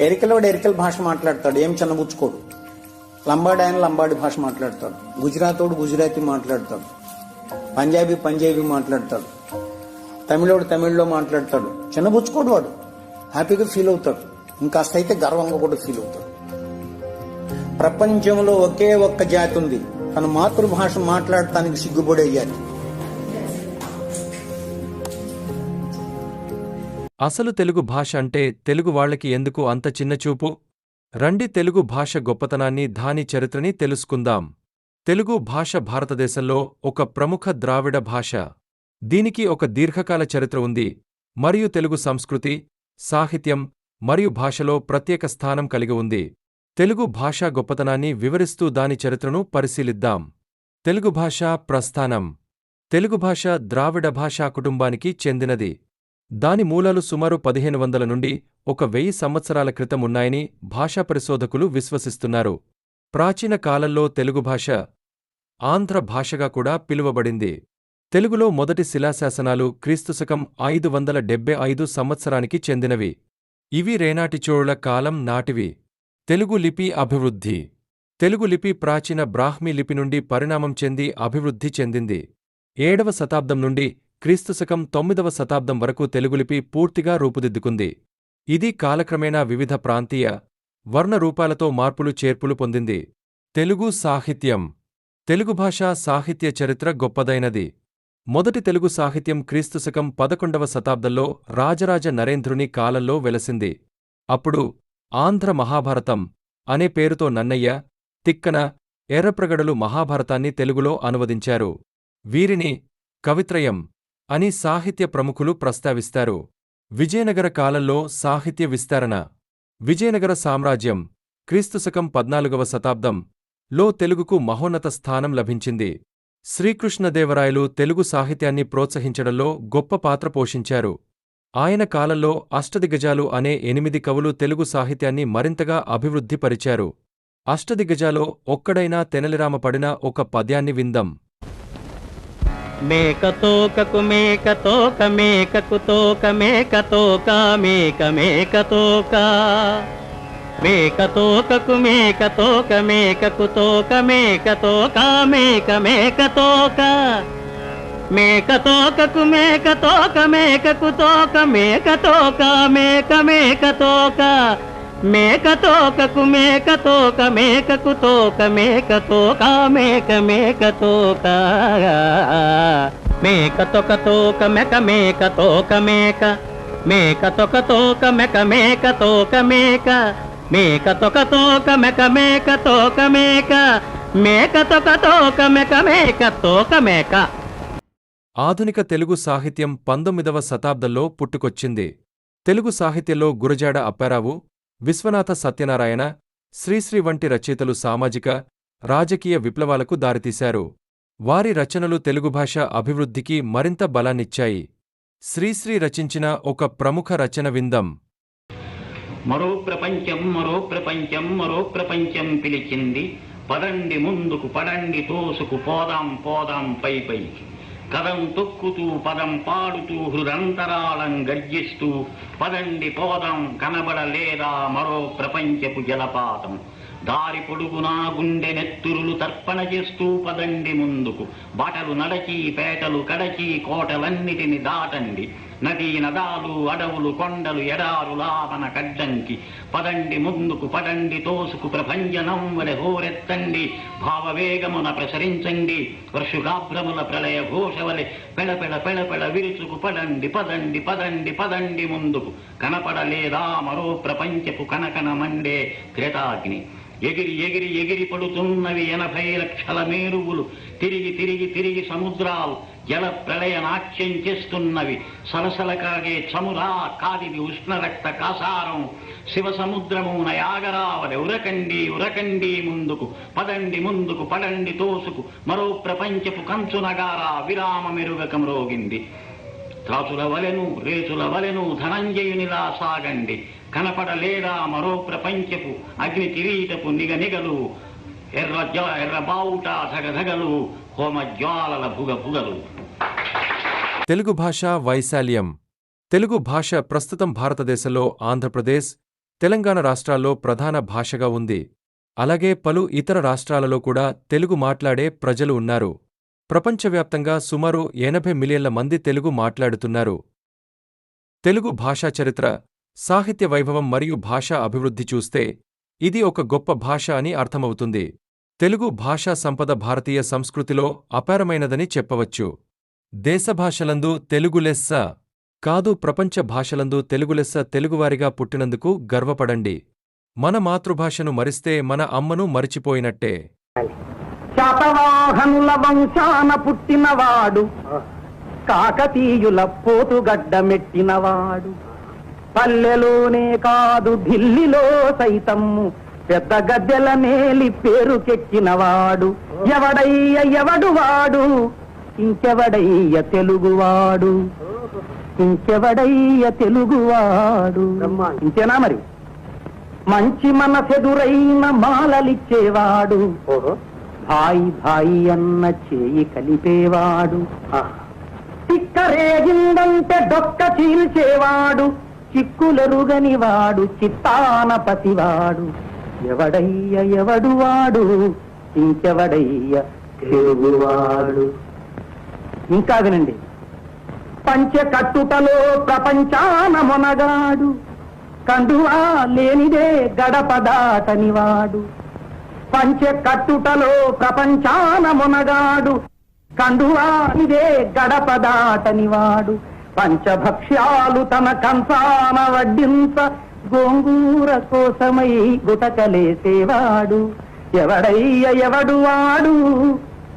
ఎరికలోడు ఎరికల భాష మాట్లాడతాడు ఏం చిన్నబుచ్చుకోడు లంబాడి ఆయన లంబాడి భాష మాట్లాడతాడు. గుజరాతోడు గుజరాతీ మాట్లాడతాడు. పంజాబీ పంజాబీ మాట్లాడతాడు. తమిళోడు తమిళ్ళో మాట్లాడతాడు. చిన్నబుచ్చుకోడు వాడు. హ్యాపీగా ఫీల్ అవుతాడు. ఇంకాస్త అయితే గర్వంగా కూడా ఫీల్ అవుతాడు. ప్రపంచంలో ఒకే ఒక్క జాతి ఉంది. తన మాతృభాష మాట్లాడటానికి సిగ్గుపడే జాతి. అసలు తెలుగు భాష అంటే తెలుగు వాళ్ళకి ఎందుకు అంత చిన్నచూపు రండి తెలుగు భాష గొప్పతనాన్ని దాని చరిత్రని తెలుసుకుందాం. తెలుగు భాష భారతదేశంలో ఒక ప్రముఖ ద్రావిడ భాష. దీనికి ఒక దీర్ఘకాల చరిత్ర ఉంది. మరియు తెలుగు సంస్కృతి సాహిత్యం మరియు భాషలో ప్రత్యేక స్థానం కలిగి ఉంది. తెలుగు భాషా గొప్పతనాన్ని వివరిస్తూ దాని చరిత్రను పరిశీలిద్దాం. తెలుగు భాష ప్రస్థానం. తెలుగు భాష ద్రావిడ భాషా కుటుంబానికి చెందినది. దాని మూలాలు సుమారు పదిహేను వందల నుండి ఒక వెయ్యి సంవత్సరాల క్రితం ఉన్నాయని భాషా పరిశోధకులు విశ్వసిస్తున్నారు. ప్రాచీన కాలంలో తెలుగు భాష ఆంధ్ర భాషగా కూడా పిలువబడింది. తెలుగులో మొదటి శిలాశాసనాలు క్రీస్తుశకం ఐదు వందల డెబ్బై ఐదు సంవత్సరానికి చెందినవి. ఇవి రేనాటిచోళుల కాలం నాటివి. తెలుగు లిపి అభివృద్ధి. తెలుగు లిపి ప్రాచీన బ్రాహ్మీ లిపి నుండి పరిణామం చెంది అభివృద్ధి చెందింది. ఏడవ శతాబ్దం నుండి క్రీస్తుశకం తొమ్మిదవ శతాబ్దం వరకు తెలుగులిపి పూర్తిగా రూపుదిద్దుకుంది. ఇది కాలక్రమేణా వివిధ ప్రాంతీయ వర్ణరూపాలతో మార్పులు చేర్పులు పొందింది. తెలుగు సాహిత్యం. తెలుగు భాషా సాహిత్య చరిత్ర గొప్పదైనది. మొదటి తెలుగు సాహిత్యం క్రీస్తుశకం పదకొండవ శతాబ్దంలో రాజరాజ నరేంద్రుని కాలంలో వెలసింది. అప్పుడు ఆంధ్ర మహాభారతం అనే పేరుతో నన్నయ్య తిక్కన ఎర్రప్రగడలు మహాభారతాన్ని తెలుగులో అనువదించారు. వీరిని కవిత్రయం అని సాహిత్య ప్రముఖులు ప్రస్తావిస్తారు. విజయనగర కాలంలో సాహిత్య విస్తరణ. విజయనగర సామ్రాజ్యం క్రీస్తుశకం పద్నాలుగవ శతాబ్దం లో తెలుగుకు మహోన్నత స్థానం లభించింది. శ్రీకృష్ణదేవరాయలు తెలుగు సాహిత్యాన్ని ప్రోత్సహించడంలో గొప్ప పాత్ర పోషించారు. ఆయన కాలంలో అష్టదిగ్గజాలు అనే ఎనిమిది కవులు తెలుగు సాహిత్యాన్ని మరింతగా అభివృద్ధిపరిచారు అష్టదిగ్గజాలో ఒక్కడైనా తెనలిరామ పడిన ఒక పద్యాన్ని విందం. మేక తోకకు మేక తోక మేకకు తోక మేక తోక మేక మేక తోక మేక తోకకు మేక తోక మేకకు తోక మేక తోక మేక మేక తోక మేక తోకకు మేక తోక మేకకు తోక మేక తోక మేక మేక తోక మేక తోకకు మేక తోక మేకకు తోక మేక తోక మేక మేక తోక మేక తొక తోక మెక మేక తోక మేక. మేక తొక తోక మెక మేక తోక మేక. మేక తొక తోక మెక మేక తోక మేక. మేక తొక తోక మెక మేక తోక మేక. ఆధునిక తెలుగు సాహిత్యం పంతొమ్మిదవ శతాబ్దంలో పుట్టుకొచ్చింది. తెలుగు సాహిత్యంలో గురజాడ అప్పారావు విశ్వనాథ సత్యనారాయణ శ్రీశ్రీ వంటి రచయితలు సామాజిక రాజకీయ విప్లవాలకు దారితీశారు. వారి రచనలు తెలుగు భాష అభివృద్ధికి మరింత బలాన్నిచ్చాయి. శ్రీశ్రీ రచించిన ఒక ప్రముఖ రచన విందం. మరో ప్రపంచం మరో ప్రపంచం మరో ప్రపంచం పిలిచింది. పదండి ముందుకు పడండి తోసుకు పోదాం పోదాం పై పైకి. కదం తొక్కుతూ పదం పాడుతూ హృదంతరాళం గర్జిస్తూ పదండి పోదాం కనబడలేదా మరో ప్రపంచపు జలపాతం. దారి పొడుగునా గుండె నెత్తురులు తర్పణ చేస్తూ పదండి ముందుకు. బాటలు నడచి పేటలు కడచి కోటలన్నిటిని దాటండి. నదీ నదాలు అడవులు కొండలు ఎడారు లాపన కడ్డంకి పదండి ముందుకు పడండి తోసుకు ప్రభంజనం వలె హోరెత్తండి. భావవేగమున ప్రసరించండి. వర్షుగాభ్రముల ప్రళయ ఘోషవలె పెళపెళ పెళపెళ విరుచుకు పడండి పదండి పదండి పదండి ముందుకు. కనపడలేదా మరో ప్రపంచపు కనకన మండే క్రేతాగ్ని ఎగిరి ఎగిరి ఎగిరి పడుతున్నవి ఎనభై లక్షల మేరువులు. తిరిగి తిరిగి తిరిగి సముద్రాలు జల ప్రళయ నాట్యం చేస్తున్నవి. సలసల కాగే చమురా కాదివి ఉష్ణరక్త కాసారం. శివ సముద్రమున యాగరావలి ఉరకండి ఉరకండి ముందుకు. పదండి ముందుకు పడండి తోసుకు. మరో ప్రపంచపు కంచునగారా విరామ మెరుగక మ్రోగింది త్రాసుల వలెను రేసుల వలెను ధనంజయునిలా సాగండి. కనపడలేదా మరో ప్రపంచపు? అగ్ని కిరీటపు నిగ నిగలు ఎర్ర ఎర్రబావుట ధగధగలు హోమ జ్వాలల భుగ భుగలు. తెలుగు భాష వైశాల్యం. తెలుగు భాష ప్రస్తుతం భారతదేశంలో ఆంధ్రప్రదేశ్ తెలంగాణ రాష్ట్రాల్లో ప్రధాన భాషగా ఉంది. అలాగే పలు ఇతర రాష్ట్రాలలో కూడా తెలుగు మాట్లాడే ప్రజలు ఉన్నారు. ప్రపంచవ్యాప్తంగా సుమారు ఎనభై మిలియన్ల మంది తెలుగు మాట్లాడుతున్నారు. తెలుగు భాషా చరిత్ర సాహిత్య వైభవం మరియు భాషా అభివృద్ధి చూస్తే ఇది ఒక గొప్ప భాష అని అర్థమవుతుంది. తెలుగు భాషా సంపద భారతీయ సంస్కృతిలో అపారమైనదని చెప్పవచ్చు. దేశభాషలందు తెలుగు లెస్స కాదు ప్రపంచ భాషలందు తెలుగు లెస్స తెలుగువారిగా పుట్టినందుకు గర్వపడండి. మన మాతృభాషను మరిస్తే మన అమ్మను మరిచిపోయినట్టే. శాతవాహనుల వంశాన పుట్టినవాడు. కాకతీయుల పోతుగడ్డ మెట్టినవాడు. పల్లెలోనే కాదు ఢిల్లీలో సైతమ్ము పెద్ద గద్దెల నేలి పేరుకెక్కినవాడు ఎవడయ్య ఎవడు వాడు? ఇంకెవడయ్య తెలుగువాడు? ఇంకెవడయ్య తెలుగువాడు? ఇంతేనా మరి? మంచి మనసెదురైన మాలలిచ్చేవాడు. భాయి భాయి అన్న చేయి కలిపేవాడు. తిక్కరేగిందంటే డొక్క చీల్చేవాడు. చిక్కులరుగని వాడు చిత్తాన పతివాడు. ఎవడయ్య ఎవడు వాడు? ఇంకెవడయ్య తెలుగువాడు. ఇంకా వినండి. పంచ కట్టుటలో ప్రపంచాన మొనగాడు కండువా లేనిదే గడప దాటనివాడు. పంచ కట్టుటలో ప్రపంచాన మొనగాడు కండువానిదే గడప దాటనివాడు. పంచభక్ష్యాలు తన కంసామ వడ్డింప. గోంగూర కోసమై గుటకలేసేవాడు ఎవడయ్య ఎవడు వాడు?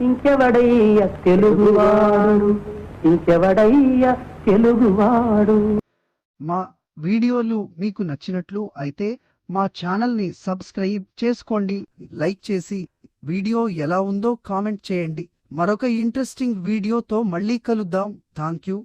ఇంకెవడయ్య తెలుగువాడు ఇంకెవడయ్య తెలుగువాడు మా వీడియోలు మీకు నచ్చినట్లు అయితే మా ఛానల్ని సబ్స్క్రైబ్ చేసుకోండి. లైక్ చేసి వీడియో ఎలా ఉందో కామెంట్ చేయండి. మరొక ఇంట్రెస్టింగ్ వీడియోతో మళ్ళీ కలుద్దాం. Thank you